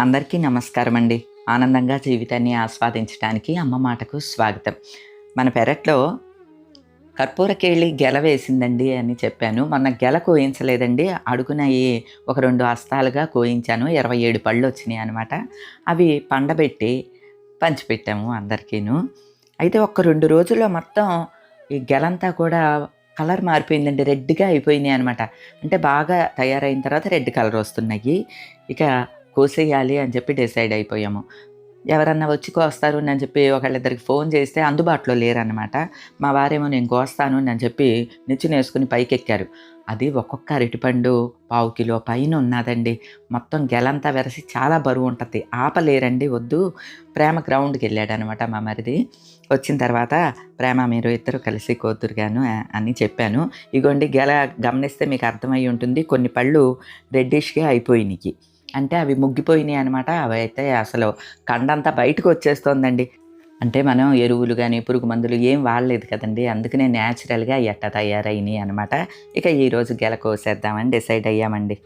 అందరికీ నమస్కారం అండి ఆనందంగా జీవితాన్ని ఆస్వాదించడానికి అమ్మ మాటకు స్వాగతం. మన పెరట్లో కర్పూరకేళి గెల వేసిందండి అని చెప్పాను. మొన్న గెల కోయించలేదండి. అడుగున ఒక రెండు హస్తాలుగా కోయించాను. ఇరవై ఏడు పళ్ళు వచ్చినాయి అనమాట అవి పండబెట్టి పంచిపెట్టాము అందరికీను. అయితే ఒక రెండు రోజుల్లో మొత్తం ఈ గెలంతా కూడా కలర్ మారిపోయిందండి. రెడ్గా అయిపోయినాయి అనమాట అంటే బాగా తయారైన తర్వాత రెడ్ కలర్ వస్తున్నాయి. ఇక కోసేయాలి అని చెప్పి డిసైడ్ అయిపోయాము. ఎవరన్నా వచ్చి కోస్తారు అని చెప్పి ఒకళ్ళిద్దరికి ఫోన్ చేస్తే అందుబాటులో లేరన్నమాట. మా వారేమో నేను కోస్తాను అని చెప్పి నిచ్చెన పైకెక్కారు. అది ఒక్కొక్క అరటిపండు పావు కిలో పైన ఉన్నదండి. మొత్తం గెలంతా వెరసి చాలా బరువు ఉంటుంది. ఆపలేరండి వద్దు. ప్రేమ గ్రౌండ్కి వెళ్ళాడనమాట మా మరిది. వచ్చిన తర్వాత ప్రేమ మీరు ఇద్దరు కలిసి కోతురుగాను అని చెప్పాను. ఇగోండి గెల గమనిస్తే మీకు అర్థమై ఉంటుంది. కొన్ని పళ్ళు రెడ్డిష్గా అయిపోయినాయి. అంటే అవి ముగ్గిపోయినాయి అనమాట అవి అయితే అసలు కండంతా బయటకు వచ్చేస్తోందండి. అంటే మనం ఎరువులు కానీ పురుగు మందులు ఏం వాడలేదు కదండి. అందుకనే న్యాచురల్గా ఎట్ట తయారైనాయి అనమాట ఇక ఈరోజు గెల కోసేద్దామని డిసైడ్ అయ్యామండి.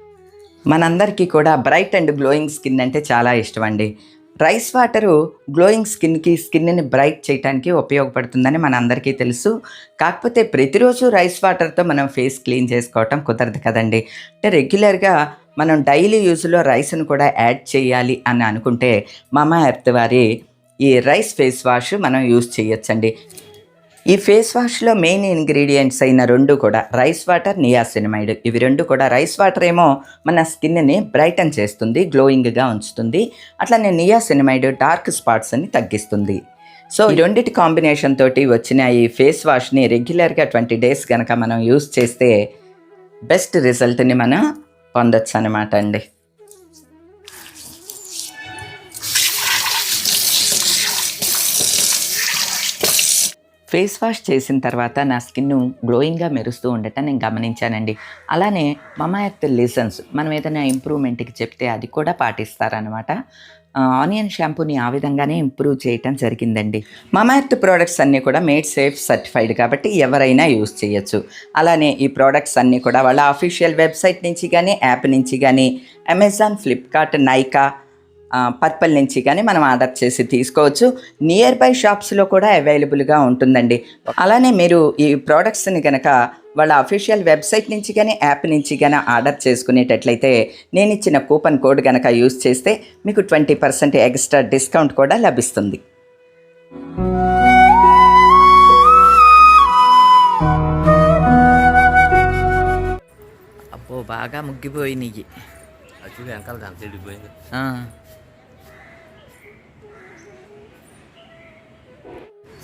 మనందరికీ కూడా బ్రైట్ అండ్ గ్లోయింగ్ స్కిన్ అంటే చాలా ఇష్టం అండి రైస్ వాటరు గ్లోయింగ్ స్కిన్కి స్కిన్ని బ్రైట్ చేయడానికి ఉపయోగపడుతుందని మనందరికీ తెలుసు. కాకపోతే ప్రతిరోజు రైస్ వాటర్తో మనం ఫేస్ క్లీన్ చేసుకోవటం కుదరదు కదండి. అంటే రెగ్యులర్గా మనం డైలీ యూజ్లో రైస్ను కూడా యాడ్ చేయాలి అని అనుకుంటే మమా ఎర్త్ వారి ఈ రైస్ ఫేస్ వాష్ మనం యూజ్ చేయొచ్చండి. ఈ ఫేస్ వాష్లో మెయిన్ ఇంగ్రీడియంట్స్ అయిన రెండు కూడా రైస్ వాటర్ నియాసినమైడ్. ఇవి రెండు కూడా రైస్ వాటర్ ఏమో మన స్కిన్ని బ్రైటన్ చేస్తుంది గ్లోయింగ్గా ఉంచుతుంది. అట్లానే నియాసినమైడ్ డార్క్ స్పాట్స్ని తగ్గిస్తుంది. సో ఈ రెండింటి కాంబినేషన్ తోటి వచ్చిన ఈ ఫేస్ వాష్ని రెగ్యులర్గా ట్వంటీ డేస్ కనుక మనం యూస్ చేస్తే బెస్ట్ రిజల్ట్ని మనం పొందొచ్చు అనమాట అండి ఫేస్ వాష్ చేసిన తర్వాత నా స్కిన్ గ్లోయింగ్గా మెరుస్తూ ఉండటం నేను గమనించానండి. అలానే మమాయక్త్ లెసన్స్ మనం ఏదైనా ఇంప్రూవ్మెంట్కి చెప్తే అది కూడా పాటిస్తారనమాట ఆనియన్ షాంపూని ఆ విధంగానే ఇంప్రూవ్ చేయటం జరిగిందండి. మమాయర్త్ ప్రోడక్ట్స్ అన్నీ కూడా మేడ్ సేఫ్ సర్టిఫైడ్ కాబట్టి ఎవరైనా యూస్ చేయొచ్చు. అలానే ఈ ప్రోడక్ట్స్ అన్నీ కూడా వాళ్ళ అఫీషియల్ వెబ్సైట్ నుంచి కానీ యాప్ నుంచి కానీ అమెజాన్ ఫ్లిప్కార్ట్ నైకా పర్పల్ నుంచి కానీ మనం ఆర్డర్ చేసి తీసుకోవచ్చు. నియర్ బై షాప్స్లో కూడా అవైలబుల్గా ఉంటుందండి. అలానే మీరు ఈ ప్రోడక్ట్స్ని కనుక వాళ్ళ అఫీషియల్ వెబ్సైట్ నుంచి కానీ యాప్ నుంచి కానీ ఆర్డర్ చేసుకునేటట్లయితే నేను ఇచ్చిన కూపన్ కోడ్ కనుక యూస్ చేస్తే మీకు ట్వంటీ పర్సెంట్ ఎక్స్ట్రా డిస్కౌంట్ కూడా లభిస్తుంది. అబ్బో బాగా ముగ్గిపోయినాయి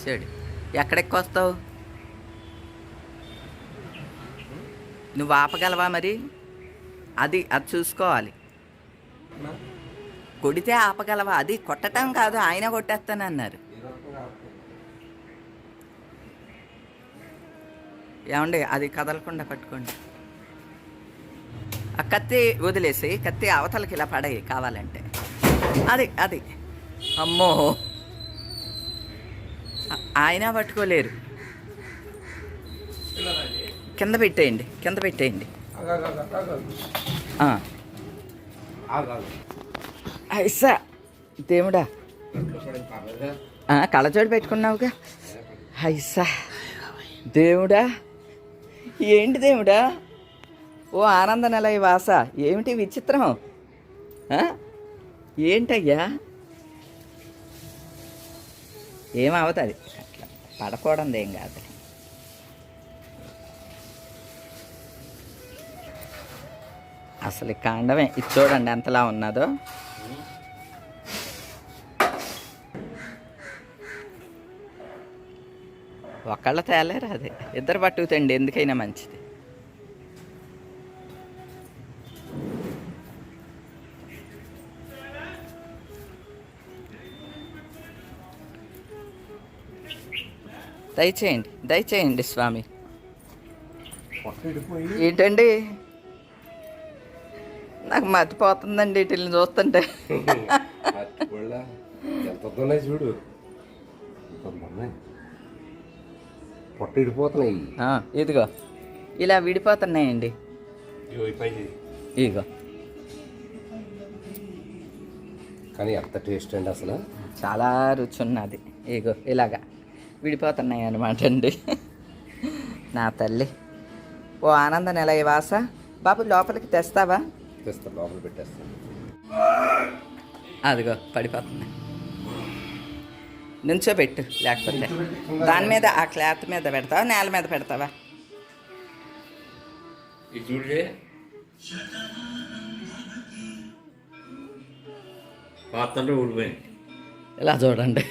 చూశాడు. ఎక్కడెక్కి వస్తావు? నువ్వు ఆపగలవా మరి? అది అది చూసుకోవాలి. కొడితే ఆపగలవా? అది కొట్టటం కాదు ఆయన కొట్టేస్తానన్నారు. ఏమండి అది కదలకుండా పట్టుకోండి. ఆ కత్తి వదిలేసి కత్తి అవతలకి ఇలా పడేయి కావాలంటే. అది అది. అమ్మో! ఆయన పట్టుకోలేరు. కింద పెట్టేయండి కింద పెట్టేయండి. ఐసా దేవుడా. కళ్ళచోడు కళ్ళజోడు పెట్టుకున్నావుగా? ఐసా దేవుడా ఏంటి దేవుడా? ఓ ఆనంద నెల వాస ఏమిటి విచిత్రం? ఏంటయ్యా? ఏమవుతుంది? అట్లా పడకూడదు ఏం కాదు. అసలు ఈ కాండమే ఇది చూడండి ఎంతలా ఉన్నదో. ఒకళ్ళ తేలేరు అది. ఇద్దరు పట్టుకుతండి ఎందుకైనా మంచిది. దయచేయండి దయచేయండి స్వామి. ఏంటండి? నాకు మర్చిపోతుందండి వీటిని చూస్తుంటే. చూడు. పొట్ట ఇడిపోతున్నాయి ఆ, ఇదిగో. ఇలా విడిపోతున్నాయండి. ఇదిగో కానీ ఎంత టేస్ట్ అండి అసలు. చాలా రుచి ఉన్నది. ఇగో ఇలాగా. విడిపోతున్నాయి అనమాట అండి. నా తల్లి. ఓ ఆనంద నెల వాస? బాబు లోపలికి తెస్తావా? తెస్తా లోపల పెట్టేస్తాను అదిగో పడిపోతుంది నుంచో పెట్టు లేకపోతే. దాని మీద ఆ క్లాత్ మీద పెడతావా నేల మీద పెడతావా? పాత్రలో ఊడిపోయింది ఇలా చూడండి.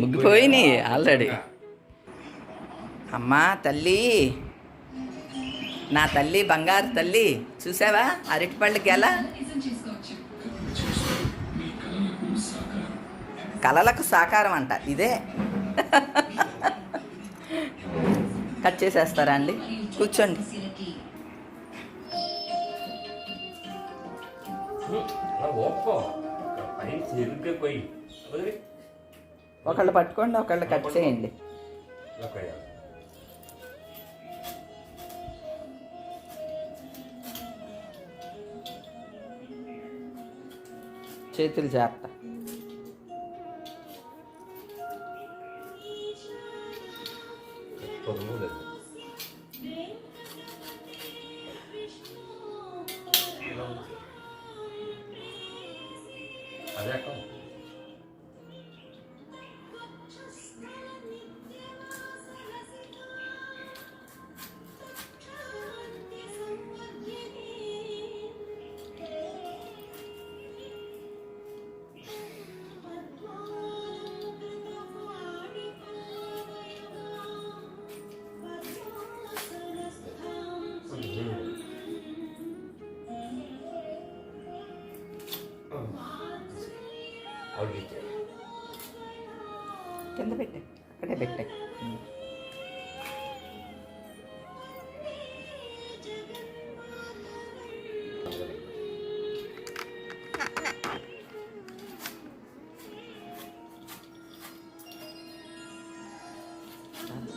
ముగ్గిపోయినాయి ఆల్రెడీ. అమ్మా తల్లి. నా తల్లి బంగారు తల్లి చూసావా? అరటిపళ్ళు గెల కలలకు సాకారం అంట ఇదే. కట్ చేసేస్తారా అండి? కూర్చోండి. ఒకళ్ళు పట్టుకోండి ఒకళ్ళు కట్ చేయండి. చేతులు జాగ్రత్త.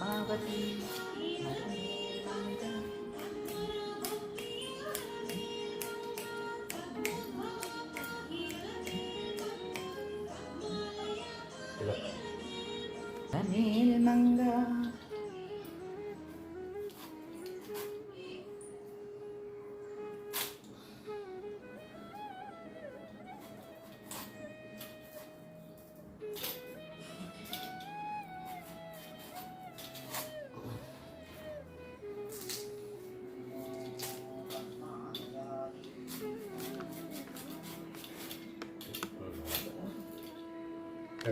పద్మావతి Yeah.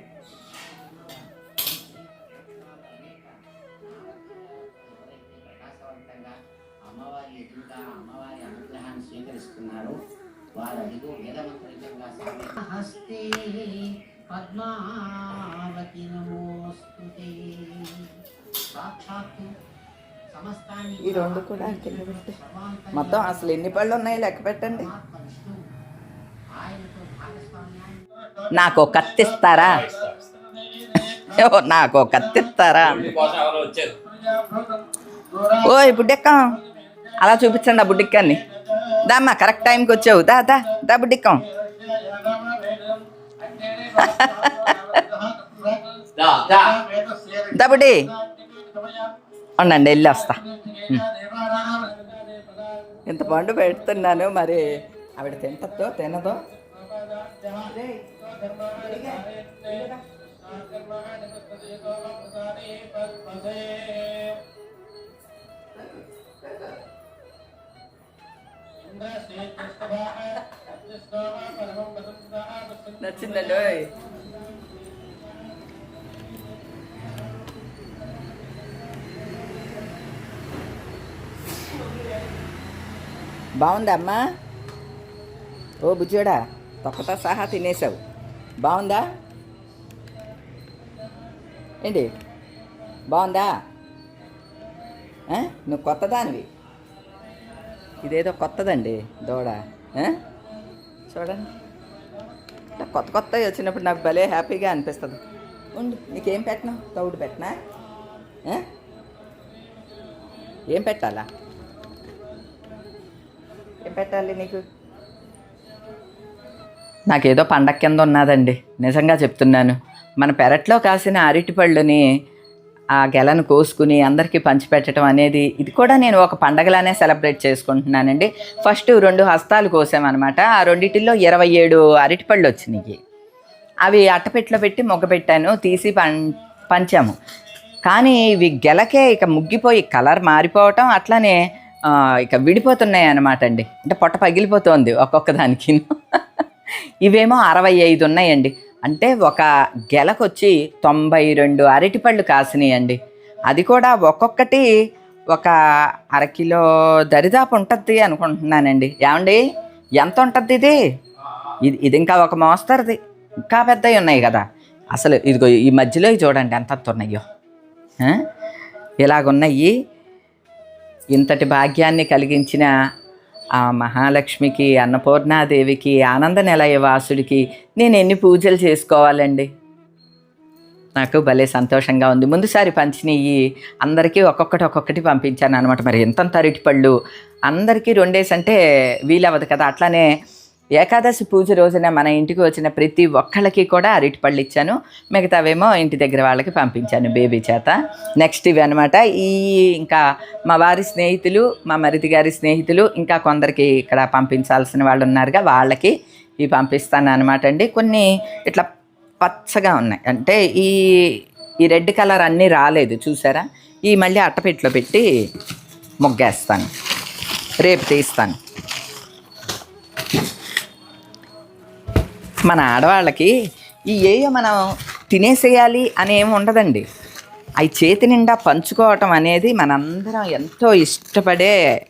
పద్మావతి నమోస్తుతే సాక్షాత్తు ఈ రెండు కూడా పెట్టు. మొత్తం అసలు ఎన్ని పళ్ళు ఉన్నాయి లెక్క పెట్టండి. నాకు కత్తిస్తారా? ఓ, నాకు కత్తిస్తారా? ఓయ్ బుడ్డెక్కం. అలా చూపించండి ఆ బుడ్డిక్కాన్ని. దామ్మా కరెక్ట్ టైంకి వచ్చావు. దా దా దా బుడ్డిక్కం. దబడి ఉండండి వెళ్ళి వస్తా ఇంత పండు పెడుతున్నాను మరి ఆవిడ తింటద్దో తినదో నచ్చిందండి బాగుందా అమ్మా? ఓ బుజ్జోడా తొక్కతో సహా తినేసావు. బాగుందా? ఏంటి? బాగుందా? నువ్వు కొత్తదానివి ఇదేదో కొత్తదండి దూడ. చూడండి. ఇట్లా కొత్త కొత్తవి వచ్చినప్పుడు నాకు భలే హ్యాపీగా అనిపిస్తుంది. ఉండు నీకేం పెట్టినా తౌడు పెట్టినా? ఏం పెట్టాలా? ఏం పెట్టాలి నీకు? నాకేదో పండగ కింద ఉన్నదండి నిజంగా చెప్తున్నాను. మన పెరట్లో కాసిన అరటిపళ్ళుని ఆ గెలను కోసుకుని అందరికీ పంచిపెట్టడం అనేది ఇది కూడా నేను ఒక పండగలానే సెలబ్రేట్ చేసుకుంటున్నానండి. ఫస్ట్ రెండు హస్తాలు కోసామన్నమాట. ఆ రెండిటిల్లో ఇరవై ఏడు అరటిపళ్ళు వచ్చినాయి. అవి అట్టపెట్లో పెట్టి మొగ్గ పెట్టాను తీసి పం పంచాము. కానీ ఇవి గెలకే ఇక ముగ్గిపోయి కలర్ మారిపోవటం అట్లానే ఇక విడిపోతున్నాయి అనమాట అండి. అంటే పొట్ట పగిలిపోతోంది ఒక్కొక్క దానికి ఇవేమో అరవై ఐదు ఉన్నాయండి. అంటే ఒక గెలకొచ్చి తొంభై రెండు అరటిపళ్ళు కాసినాయండి. అది కూడా ఒక్కొక్కటి ఒక అరకిలో దరిదాపు ఉంటుంది అనుకుంటున్నానండి. ఏమండి? ఎంత ఉంటుంది ఇది? ఇది ఇది ఇంకా ఒక మోస్తరుది. ఇంకా పెద్దవి ఉన్నాయి కదా. అసలు ఇదిగో ఈ మధ్యలో చూడండి ఎంత ఉన్నాయో ఇలాగున్నాయి. ఇంతటి భాగ్యాన్ని కలిగించిన ఆ మహాలక్ష్మికి అన్నపూర్ణాదేవికి ఆనంద నిలయవాసుడికి నేను ఎన్ని పూజలు చేసుకోవాలండి? నాకు భలే సంతోషంగా ఉంది. ముందుసారి పంచినవి అందరికీ ఒక్కొక్కటి ఒక్కొక్కటి పంపించాను అనమాట మరి ఎంత అరటిపళ్ళు? అందరికీ రెండేసి అంటే వీలవ్వదు కదా. అట్లానే ఏకాదశి పూజ రోజున మన ఇంటికి వచ్చిన ప్రతి ఒక్కళ్ళకి కూడా అరటిపళ్ళు ఇచ్చాను. మిగతావేమో ఇంటి దగ్గర వాళ్ళకి పంపించాను బేబీ చేత. నెక్స్ట్ ఇవి అనమాట ఈ ఇంకా మా వారి స్నేహితులు మా మరిది గారి స్నేహితులు ఇంకా కొందరికి ఇక్కడ పంపించాల్సిన వాళ్ళు ఉన్నారుగా వాళ్ళకి ఇవి పంపిస్తాను అనమాట అండి. కొన్ని ఇట్లా పచ్చగా ఉన్నాయి. అంటే ఈ ఈ రెడ్ కలర్ అన్నీ రాలేదు చూసారా? ఈ మళ్ళీ అట్టపెట్లో పెట్టి మొగ్గేస్తాను. రేపు తీస్తాను. మన ఆడవాళ్ళకి ఈ ఏయో మనం తినేసేయాలి అని ఏమి ఉండదండి. అవి చేతి నిండా పంచుకోవటం అనేది మనందరం ఎంతో ఇష్టపడే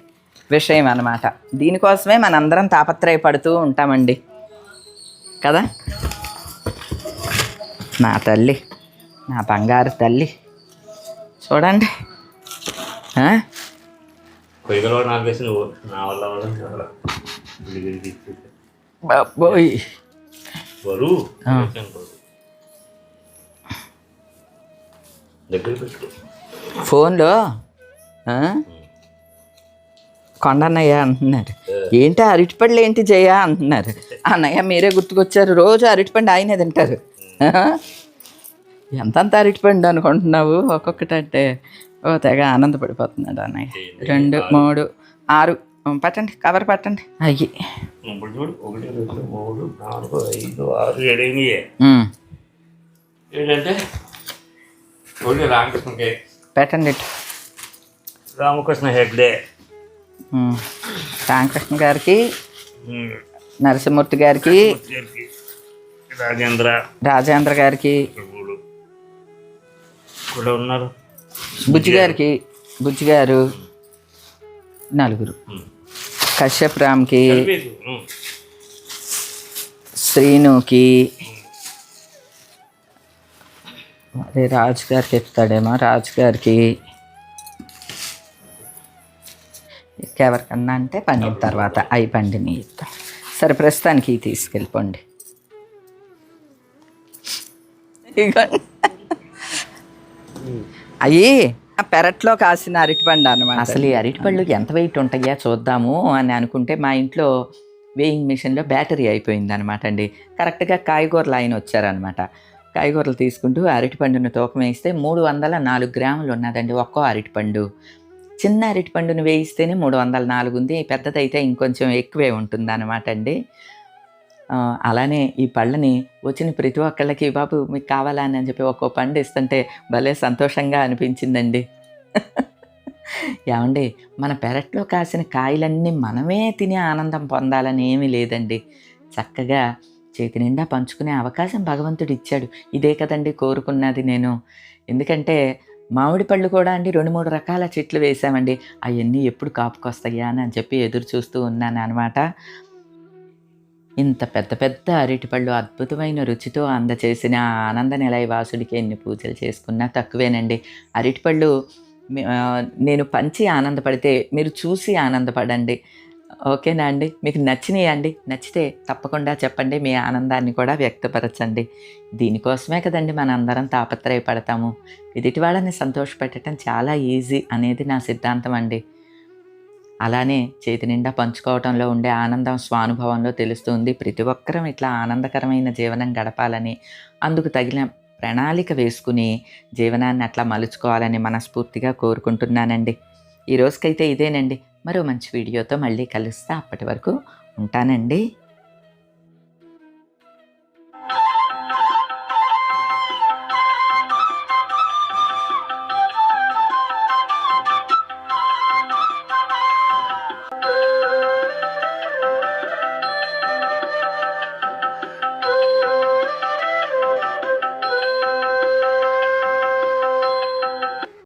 విషయం అన్నమాట. దీనికోసమే మనందరం తాపత్రయపడుతూ ఉంటామండి. కదా? నా తల్లి నా బంగారు తల్లి. చూడండి. బాబోయ్. బరువు. దగ్గర పెట్టుకో. ఫోన్లో? కొండన్నయ్య అంటున్నారు. ఏంటి అరటిపళ్ళు ఏంటి జయ అంటున్నారు. అన్నయ్య మీరే గుర్తుకొచ్చారు రోజు అరటిపండు ఆయనే తింటారు? ఎంతంత అరటిపండు అనుకుంటున్నావు? ఒక్కొక్కటి అంటే ఓ తెగ ఆనందపడిపోతున్నాడు అన్నయ్య. రెండు మూడు ఆరు. పట్టండి కవర్ పట్టండి. అయ్యి. ఇప్పుడు చూడు ఒకటి రెండు మూడు నాలుగు ఐదు ఆరు ఏడు ఎనిమిది. ఉమ్. ఏంటంటే ఒకటి రామకృష్ణకి. పెట్టండి. రామకృష్ణ హెగ్డే. రామకృష్ణ గారికి నరసింహమూర్తి గారికి రాజేంద్ర. రాజేంద్ర గారికి కూడా ఉన్నారు? బుజ్జి గారికి బుజ్జి గారు నలుగురు. కశ్యప్ రామ్కి. శ్రీనుకి మరి రాజు గారికి చెప్తాడేమో రాజు గారికి ఎవరికన్నా అంటే పండిన తర్వాత అవి పండిని ఇస్తాం సరే ప్రస్తుతానికి తీసుకెళ్ళిపోండి ఇదిగోండి. అయ్యి పెరట్లో కాసిన అరటిపండు అనమాట అసలు ఈ అరటిపళ్ళు ఎంత వెయిట్ ఉంటాయా చూద్దాము అని అనుకుంటే మా ఇంట్లో వేయింగ్ మిషన్లో బ్యాటరీ అయిపోయింది అనమాట అండి. కరెక్ట్గా కాయగూరలు ఆయన వచ్చారనమాట కాయగూరలు తీసుకుంటూ అరటిపండును తూకం వేస్తే మూడు వందల నాలుగు గ్రాములు ఉన్నదండి ఒక్కో అరటిపండు. చిన్న అరటిపండును వేయిస్తేనే మూడు వందల నాలుగు ఉంది. పెద్దదైతే ఇంకొంచెం ఎక్కువే ఉంటుంది అనమాట అండి. అలానే ఈ పళ్ళని వచ్చిన ప్రతి ఒక్కళ్ళకి బాబు మీకు కావాలా అని చెప్పి ఒక్కో పండు ఇస్తుంటే భలే సంతోషంగా అనిపించిందండి. ఏమండి మన పెరట్లో కాసిన కాయలన్నీ మనమే తినే ఆనందం పొందాలని ఏమీ లేదండి. చక్కగా చేతి నిండా పంచుకునే అవకాశం భగవంతుడు ఇచ్చాడు. ఇదే కదండి కోరుకున్నది నేను. ఎందుకంటే మామిడి పళ్ళు కూడా అండి రెండు మూడు రకాల చెట్లు వేసామండి. అవన్నీ ఎప్పుడు కాపుకొస్తాయా అని చెప్పి ఎదురు చూస్తూ ఉన్నాను అనమాట ఇంత పెద్ద పెద్ద అరటిపళ్ళు అద్భుతమైన రుచితో అందచేసిన ఆనంద నిలయ వాసుడికి ఎన్ని పూజలు చేసుకున్నా తక్కువేనండి. అరటిపళ్ళు నేను పంచి ఆనందపడితే మీరు చూసి ఆనందపడండి. ఓకేనా అండి? మీకు నచ్చినాయి అండి? నచ్చితే తప్పకుండా చెప్పండి మీ ఆనందాన్ని కూడా వ్యక్తపరచండి. దీనికోసమే కదండి మన అందరం తాపత్రయపడతాము. ఎదుటి వాళ్ళని సంతోషపెట్టడం చాలా ఈజీ అనేది నా సిద్ధాంతం అండి. అలానే చేతి నిండా పంచుకోవటంలో ఉండే ఆనందం స్వానుభవంలో తెలుస్తుంది. ప్రతి ఒక్కరం ఇట్లా ఆనందకరమైన జీవనం గడపాలని అందుకు తగిన ప్రణాళిక వేసుకుని జీవనాన్ని అట్లా మలుచుకోవాలని మనస్ఫూర్తిగా కోరుకుంటున్నానండి. ఈ రోజుకైతే ఇదేనండి. మరో మంచి వీడియోతో మళ్ళీ కలుస్తా. అప్పటి వరకు ఉంటానండి.